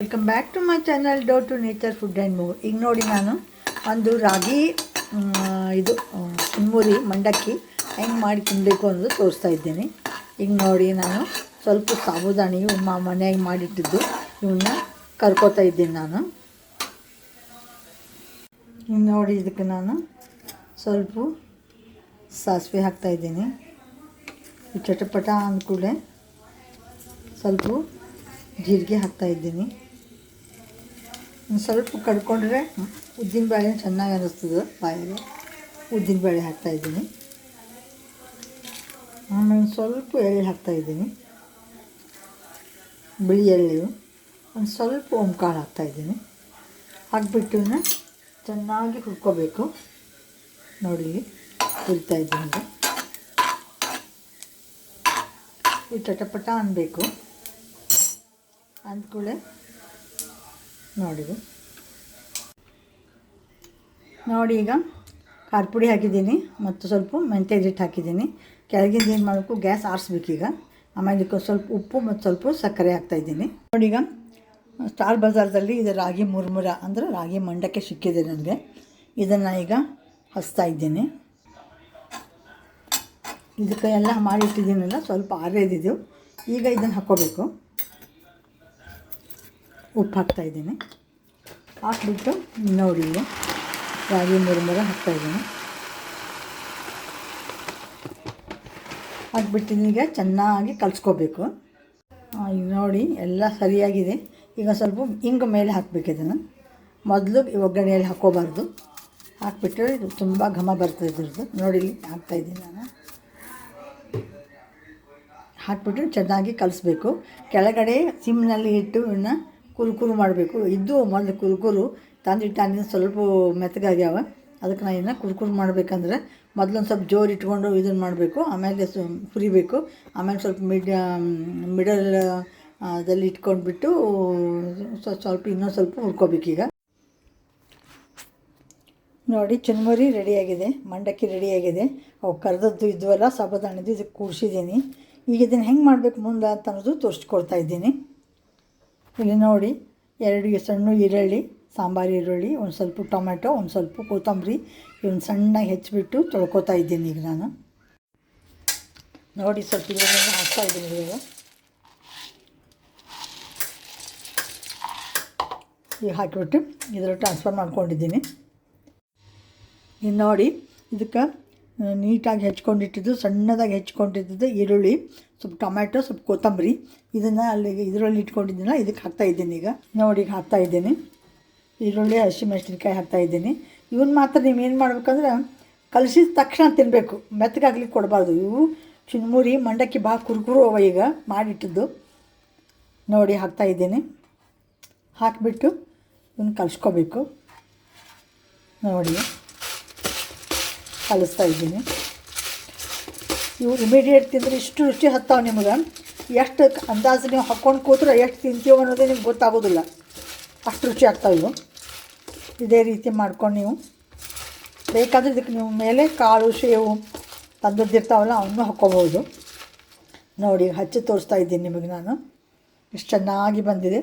Welcome back to my channel dough to nature food and more ಈಗ ನೋಡಿ ನಾನು ಒಂದು ರಾಗಿ ಇದು ಚಿನ್ಮುರಿ, ಮಂಡಕ್ಕಿ ಹೆಂಗೆ ಮಾಡಿ ತಿನ್ನಬೇಕು ಅನ್ನೋದು ತೋರಿಸ್ತಾ ಇದ್ದೀನಿ. ಈಗ ನೋಡಿ ನಾನು ಸ್ವಲ್ಪ ಸಾಬುದಾಣಿ ಮಾ ಮನೆಯಾಗಿ ಮಾಡಿಟ್ಟಿದ್ದು ಇವನ್ನ ಕರ್ಕೋತಾ ಇದ್ದೀನಿ ನಾನು. ಈಗ ನೋಡಿ ಇದಕ್ಕೆ ನಾನು ಸ್ವಲ್ಪ ಸಾಸಿವೆ ಹಾಕ್ತಾಯಿದ್ದೀನಿ ಚಟಪಟ ಅಂದ್ಕೂಡಲೇ ಸ್ವಲ್ಪ ಜೀರಿಗೆ ಹಾಕ್ತಾಯಿದ್ದೀನಿ ಒಂದು ಸ್ವಲ್ಪ ಕಡ್ಕೊಂಡ್ರೆ ಉದ್ದಿನ ಬೇಳೆ ಚೆನ್ನಾಗಿ ಅನ್ನಿಸ್ತದೆ ಬಾಯಲ್ಲಿ. ಉದ್ದಿನ ಬೇಳೆ ಹಾಕ್ತಾಯಿದ್ದೀನಿ ಆಮೇಲೆ ಒಂದು ಸ್ವಲ್ಪ ಎಳ್ಳು ಹಾಕ್ತಾಯಿದ್ದೀನಿ ಬಿಳಿ ಎಳ್ಳು. ಒಂದು ಸ್ವಲ್ಪ ಓಂಕಾಳು ಹಾಕ್ತಾಯಿದ್ದೀನಿ ಹಾಕ್ಬಿಟ್ಟು ಚೆನ್ನಾಗಿ ಹುರ್ಕೋಬೇಕು. ನೋಡಿ, ಹುರಿತಾ ಇದ್ದೀನಿ ಇದು. ಇದು ಚಟಪಟ ಅನ್ನಬೇಕು ಅಂದ್ಕೂಳೆ ನೋಡಿದು ನೋಡಿ ಈಗ ಖಾರ ಪುಡಿ ಹಾಕಿದ್ದೀನಿ ಮತ್ತು ಸ್ವಲ್ಪ ಮೆಂತ್ಯ ಹಿಟ್ಟು ಹಾಕಿದ್ದೀನಿ. ಕೆಳಗಿಂದ ಏನು ಮಾಡಬೇಕು? ಗ್ಯಾಸ್ ಆರಿಸ್ಬೇಕೀಗ ಆಮೇಲೆ ಇದಕ್ಕೆ ಸ್ವಲ್ಪ ಉಪ್ಪು ಮತ್ತು ಸ್ವಲ್ಪ ಸಕ್ಕರೆ ಹಾಕ್ತಾಯಿದ್ದೀನಿ ನೋಡಿ ಈಗ ಸ್ಟಾರ್ ಬಜಾರ್ದಲ್ಲಿ ಇದು ರಾಗಿ ಮುರ್ಮುರ ಅಂದರೆ ರಾಗಿ ಮಂಡಕ್ಕೆ ಸಿಕ್ಕಿದೆ ನನಗೆ. ಇದನ್ನು ಈಗ ಹಚ್ತಾ ಇದ್ದೀನಿ. ಇದಕ್ಕೆ ಎಲ್ಲ ಮಾಡಿಟ್ಟಿದ್ದೀನಲ್ಲ ಸ್ವಲ್ಪ ಆರೇದಿದ್ದು ಈಗ ಇದನ್ನು ಹಾಕ್ಕೋಬೇಕು. ಉಪ್ಪು ಹಾಕ್ತಾಯಿದ್ದೀನಿ ಹಾಕ್ಬಿಟ್ಟು ನೋಡಿ ಇಲ್ಲಿ ರಾಗಿ ಮುರುಮುರ ಹಾಕ್ತಾಯಿದ್ದೀನಿ ಹಾಕ್ಬಿಟ್ಟು ಈಗ ಚೆನ್ನಾಗಿ ಕಲಿಸ್ಕೋಬೇಕು. ಈಗ ನೋಡಿ, ಎಲ್ಲ ಸರಿಯಾಗಿದೆ. ಈಗ ಸ್ವಲ್ಪ ಹಿಂಗೆ ಮೇಲೆ ಹಾಕಬೇಕು ಇದನ್ನು. ಮೊದಲು ಒಗ್ಗರಣೆಯಲ್ಲಿ ಹಾಕೋಬಾರ್ದು ಹಾಕ್ಬಿಟ್ರೆ ಇದು ತುಂಬ ಘಮ ಬರ್ತದೆ ಇದ್ರದ್ದು. ನೋಡಿ ಹಾಕ್ತಾಯಿದ್ದೀನಿ ನಾನು. ಹಾಕ್ಬಿಟ್ಟು ಚೆನ್ನಾಗಿ ಕಲಿಸ್ಬೇಕು. ಕೆಳಗಡೆ ಸಿಮ್ನಲ್ಲಿ ಇಟ್ಟು ಇವನ್ನ ಕುರುಕುರು ಮಾಡಬೇಕು. ಇದ್ದು ಮೊದಲು ಕುರುಕುರು ತಂದಿ ಅಲ್ಲಿ ಸ್ವಲ್ಪ ಮೆತ್ತಗಾಗ್ಯಾವ. ಅದಕ್ಕೆ ನಾನು ಇದನ್ನ ಕುರುಕುರು ಮಾಡಬೇಕಂದ್ರೆ ಮೊದಲೊಂದು ಸ್ವಲ್ಪ ಜೋರು ಇಟ್ಕೊಂಡು ಇದನ್ನು ಮಾಡಬೇಕು. ಆಮೇಲೆ ಸ್ವ ಹುರಿಬೇಕು. ಆಮೇಲೆ ಸ್ವಲ್ಪ ಮಿಡ್ ಮಿಡಲ್ ಅದಲ್ಲಿ ಇಟ್ಕೊಂಡ್ಬಿಟ್ಟು ಬಿಟ್ಟು ಸ್ವಲ್ಪ ಇನ್ನೊಂದು ಸ್ವಲ್ಪ ಹುರ್ಕೋಬೇಕೀಗ ನೋಡಿ ಚುನ್ಮುರಿ ರೆಡಿಯಾಗಿದೆ. ಮಂಡಕ್ಕಿ ರೆಡಿಯಾಗಿದೆ. ಅವು ಕರೆದದ್ದು ಇದ್ವಲ್ಲ ಸಾಬುದಾಣಿದ್ದು ಇದಕ್ಕೆ ಕೂಡಿಸಿದ್ದೀನಿ ಈಗ ಇದನ್ನು ಹೆಂಗೆ ಮಾಡಬೇಕು ಮುಂದೆ ಅಂತ ಅನ್ನೋದು ತೋರಿಸ್ಕೊಡ್ತಾ ಇದ್ದೀನಿ. ಇಲ್ಲಿ ನೋಡಿ ಎರಡು ಸಣ್ಣ ಈರುಳ್ಳಿ, ಸಾಂಬಾರು ಈರುಳ್ಳಿ, ಒಂದು ಸ್ವಲ್ಪ ಟೊಮೆಟೊ ಒಂದು ಸ್ವಲ್ಪ ಕೊತ್ತಂಬರಿ ಇವನ್ನ ಸಣ್ಣಗೆ ಹೆಚ್ಚಿಬಿಟ್ಟು ತೊಳ್ಕೊತಾ ಇದ್ದೀನಿ ಈಗ ನಾನು. ನೋಡಿ ಸ್ವಲ್ಪ ಇದನ್ನೆಲ್ಲ ಹಾಕ್ತಾ ಇದ್ದೀನಿ ಇವಾಗ ಈಗ ಹಾಕಿಬಿಟ್ಟು ಇದರ ಟ್ರಾನ್ಸ್ಫರ್ ಮಾಡ್ಕೊಂಡಿದ್ದೀನಿ. ಇನ್ನು ನೋಡಿ ಇದಕ್ಕೆ ನೀಟಾಗಿ ಹೆಚ್ಕೊಂಡಿಟ್ಟಿದ್ದು, ಸಣ್ಣದಾಗಿ ಹೆಚ್ಕೊಂಡಿದ್ದು ಈರುಳ್ಳಿ. ಸ್ವಲ್ಪ ಟೊಮ್ಯಾಟೊ, ಸ್ವಲ್ಪ ಕೊತ್ತಂಬರಿ ಇದನ್ನು ಅಲ್ಲಿ ಇದರಲ್ಲಿ ಇಟ್ಕೊಂಡಿದ್ದೀನಲ್ಲ, ಇದಕ್ಕೆ ಹಾಕ್ತಾ ಇದ್ದೀನಿ ಈಗ. ನೋಡಿ, ಈಗ ಹಾಕ್ತಾ ಇದ್ದೀನಿ. ಈರುಳ್ಳಿ ಹಸಿಮೆಣಸಿನ್ಕಾಯಿ ಹಾಕ್ತಾ ಇದ್ದೀನಿ. ಇವನ್ನ ಮಾತ್ರ ನೀವು ಏನು ಮಾಡ್ಬೇಕಂದ್ರೆ ಕಲಸಿದ ತಕ್ಷಣ ತಿನ್ನಬೇಕು ಮೆತ್ತಗಾಗ್ಲಿಕ್ಕೆ ಕೊಡಬಾರ್ದು. ಇವು ಚಿನ್ಮುರಿ, ಮಂಡಕ್ಕಿ ಭಾಳ ಕುರುಕುರು ಅವ ಈಗ ಮಾಡಿಟ್ಟಿದ್ದು. ನೋಡಿ, ಹಾಕ್ತಾ ಇದ್ದೀನಿ. ಹಾಕಿಬಿಟ್ಟು ಇವನ್ನ ಕಲಿಸ್ಕೋಬೇಕು. ನೋಡಿ, ಕಲಿಸ್ತಾ ಇದ್ದೀನಿ. ಇವು ಇಮಿಡಿಯೇಟ್ ತಿಂದರೆ ಇಷ್ಟು ರುಚಿ ಹತ್ತಾವೆ ನಿಮಗೆ. ಎಷ್ಟು ಅಂದಾಜು ನೀವು ಹಾಕ್ಕೊಂಡು ಕೂತ್ರೆ ಎಷ್ಟು ತಿಂತೀವಿ ಅನ್ನೋದೇ ನಿಮ್ಗೆ ಗೊತ್ತಾಗೋದಿಲ್ಲ. ಅಷ್ಟು ರುಚಿ ಆಗ್ತಾವೆ ಇವು ಇದೇ ರೀತಿ ಮಾಡ್ಕೊಂಡು ನೀವು. ಬೇಕಾದರೆ ಇದಕ್ಕೆ ನೀವು ಮೇಲೆ ಕಾಳು, ಸೇವು ತಂದದ್ದಿರ್ತಾವಲ್ಲ ಅವನ್ನೂ ಹಾಕ್ಕೋಬೋದು ನೋಡಿ, ಹಚ್ಚಿ ತೋರಿಸ್ತಾ ಇದ್ದೀನಿ ನಿಮಗೆ ನಾನು. ಇಷ್ಟು ಚೆನ್ನಾಗಿ ಬಂದಿದೆ.